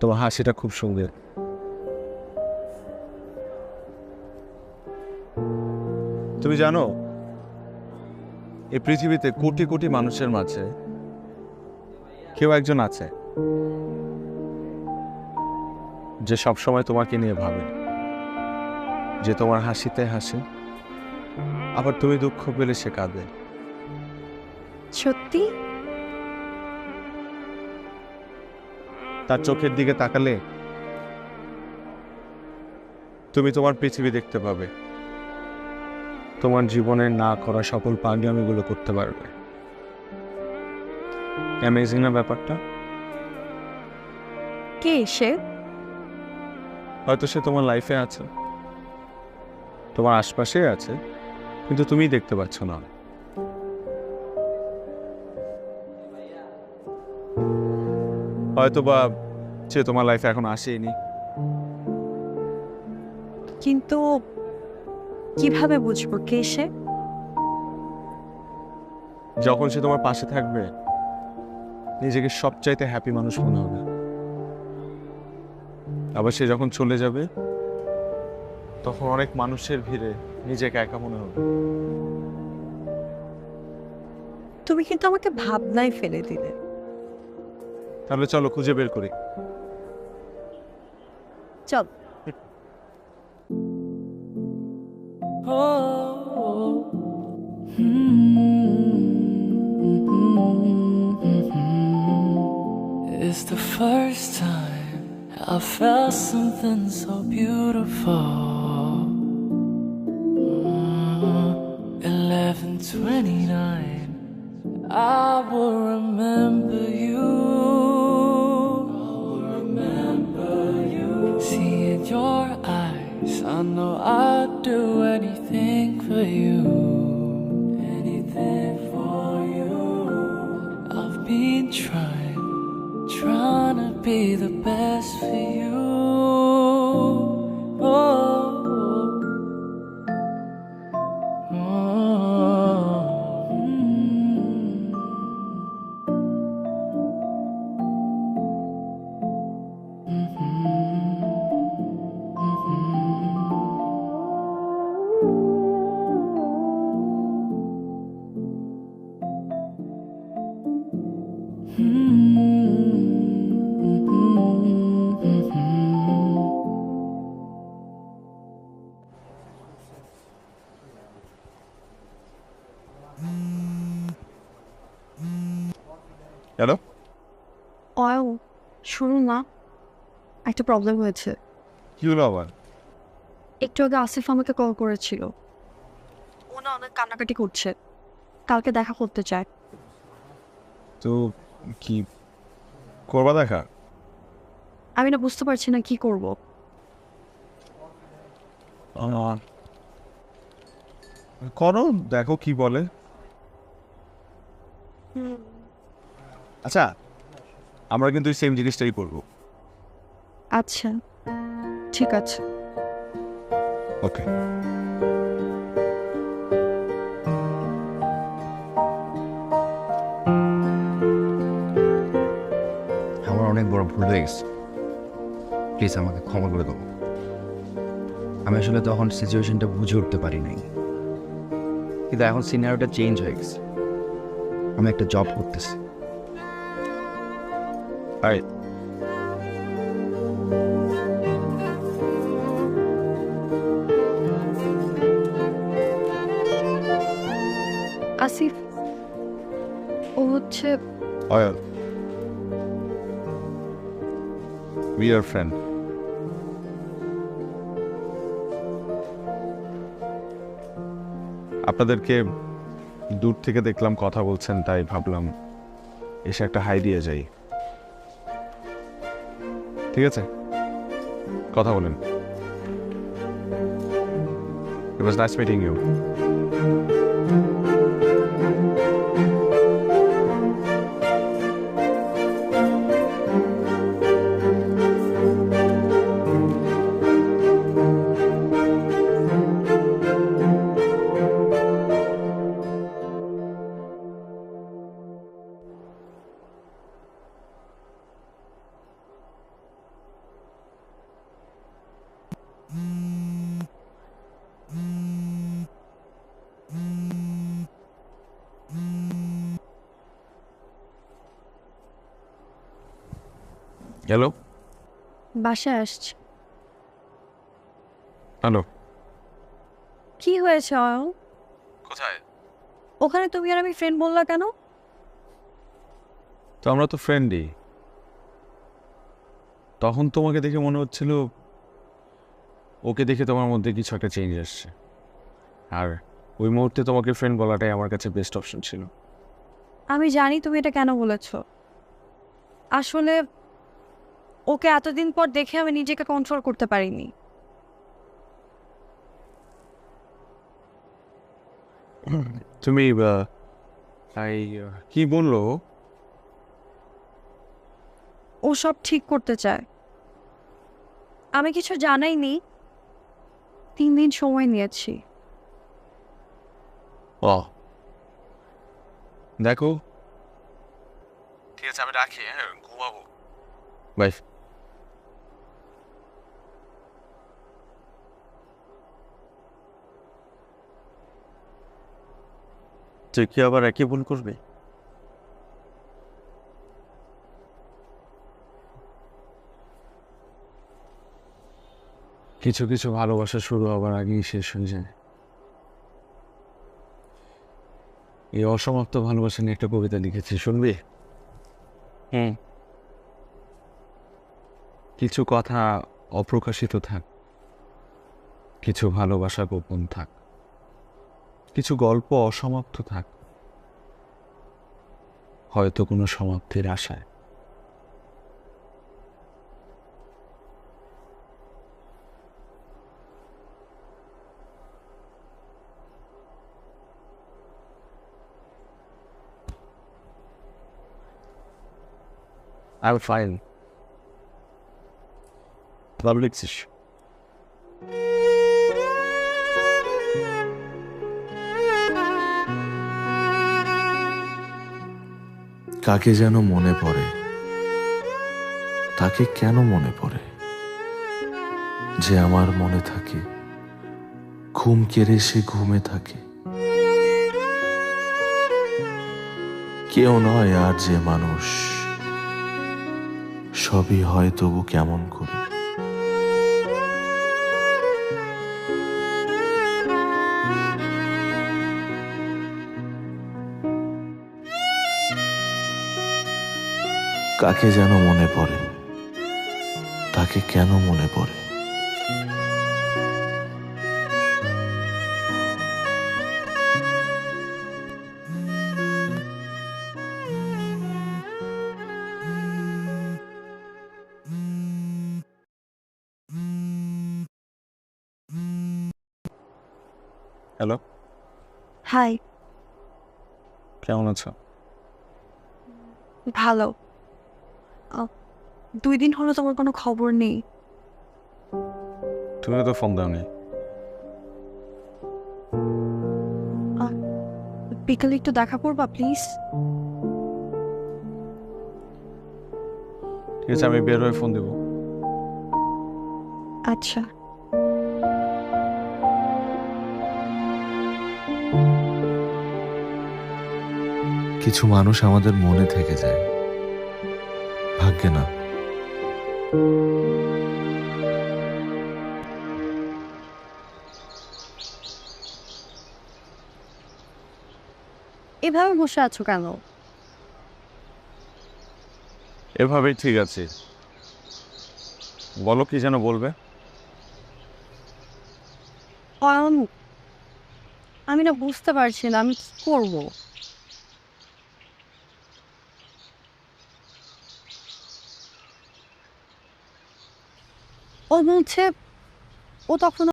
তোমার হাসিটা খুব সুন্দর। তুমি জানো, এই পৃথিবীতে কোটি কোটি মানুষের মাঝে কেউ একজন আছে যে সব সময় তোমাকে নিয়ে ভাবে। যে তোমার হাসিতে হাসে, আবার তুমি দুঃখ পেলে সে কাঁদে। সত্যি? তার চোখের দিকে তাকালে তুমি তোমার পৃথিবী দেখতে পাবে। তোমার জীবনের না করা সকল পাগলামিগুলো করতে পারবে। অ্যামেজিং না ব্যাপারটা? কে সে? হয়তো সে তোমার লাইফে আছে। তোমার আশপাশে আছে কিন্তু তুমি দেখতে পাচ্ছ না। হয়তো বা সে তোমার লাইফে এখন আসেনি কিন্তু কীভাবে বুঝব কে সে? যখন সে তোমার পাশে থাকবে নিজেকে সবচাইতে হ্যাপি মানুষ মনে হবে। আবার সে যখন চলে যাবে তখন অনেক মানুষের ভিড়ে নিজেকে একা মনে হবে। তুমি কিন্তু আমাকে ভাবনায় ফেলে দিলে। তাহলে চলো খুঁজে বের করি চল It's the first time I felt something so beautiful. Eleven twenty nine, I will remember you. Do anything for you. Anything for you. I've been trying, trying to be the best for you. Oh. Hello Ayan শুনুন না একটা problem হয়েছে। কি হলো আবার? একটু আগে আসিফ আমাকে কল করেছিল। ও না অনেক কান্নাকাটি করছে। কালকে দেখা করতে চায়। তো কি করবা দেখা? আমি না বুঝতে পারছি না কি করব। করো দেখো কি বলে। আচ্ছা আমরা কিন্তু সেম জিনিসটাই করব। আচ্ছা ঠিক আছে। ওকে অনেক বড় ভুল হয়ে গেছে। প্লিজ আমাকে ক্ষমা করে দেবো আমি আসলে তখন সিচুয়েশনটা বুঝে উঠতে পারি নাই। কিন্তু এখন সিনারিওটা চেঞ্জ হয়ে গেছে। আমি একটা জব করতেছি। আসিফ ও হচ্ছে অয়ল উই আর ফ্রেন্ড আপনাদেরকে দূর থেকে দেখলাম, কথা বলছেন, তাই ভাবলাম এসে একটা হাই দিয়ে যাই। ঠিক আছে? কথা বলেন। It was nice meeting you. Hello বাসায় আসছি। হ্যালো কি হয়েছে অয়ন? কোথায়? ওখানে তুমি আর আমি ফ্রেন্ড বললা কেন? তো আমরা তো ফ্রেন্ডই তখন তোমাকে দেখে মনে হচ্ছিল ওকে দেখে তোমার মধ্যে কিছু একটা চেঞ্জ আসছে। আর ওই মুহূর্তে তোমাকে ফ্রেন্ড বলাটাই আমার কাছে বেস্ট অপশন ছিল। আমি জানি তুমি এটা কেন বলেছ। আসলে ওকে এতদিন পর দেখে আমি নিজেকে কন্ট্রোল করতে পারিনি। তুমি আহ, কি বলল ও? সব ঠিক করতে চায়। আমি কিছু জানাইনি। তিন দিন সময় নিয়েছি। ও। দেখো। ঠিক আছে আমি রাখি হ্যাঁ ঘুমাবো। বাই তুই কি আবার একই ভুল করবি? কিছু কিছু ভালোবাসা শুরু হবার আগেই শেষ হয়ে যায়। এই অসমাপ্ত ভালোবাসা নিয়ে একটা কবিতা লিখেছি শুনবি? হুম। কিছু কথা অপ্রকাশিত থাক কিছু ভালোবাসা গোপন থাক। কিছু গল্প অসমাপ্ত থাক। হয়তো কোনো সমাপ্তির আশায়। I'm fine. ভালো লিখছিস কাকে যেন মনে পড়ে, তাকে কেন মনে পড়ে? যে আমার মনে থাকে, ঘুম কেড়ে সে ঘুমে থাকে। কেউ নয় আর যে মানুষ, সবই হয় তবু কেমন করে। কাকে যেন মনে পড়ে? তাকে কেন মনে পড়ে? হ্যালো হাই কেমন আছো? ভালো। দুই দিন হলো তোমার কোনো খবর নেই। তুমি তো ফোন দাওনি। বিকালে একটু দেখা করবা প্লিজ। ঠিক আছে আমি বের হয়ে ফোন দেবো। আচ্ছা। কিছু মানুষ আমাদের মনে থেকে যায়। ভাগ্যে না। এভাবে বসে আছো কেন? এভাবেই ঠিক আছে। বলো কি যেন বলবে? আমি না বুঝতে পারছি না আমি কি করব? ও বলছে ও তখন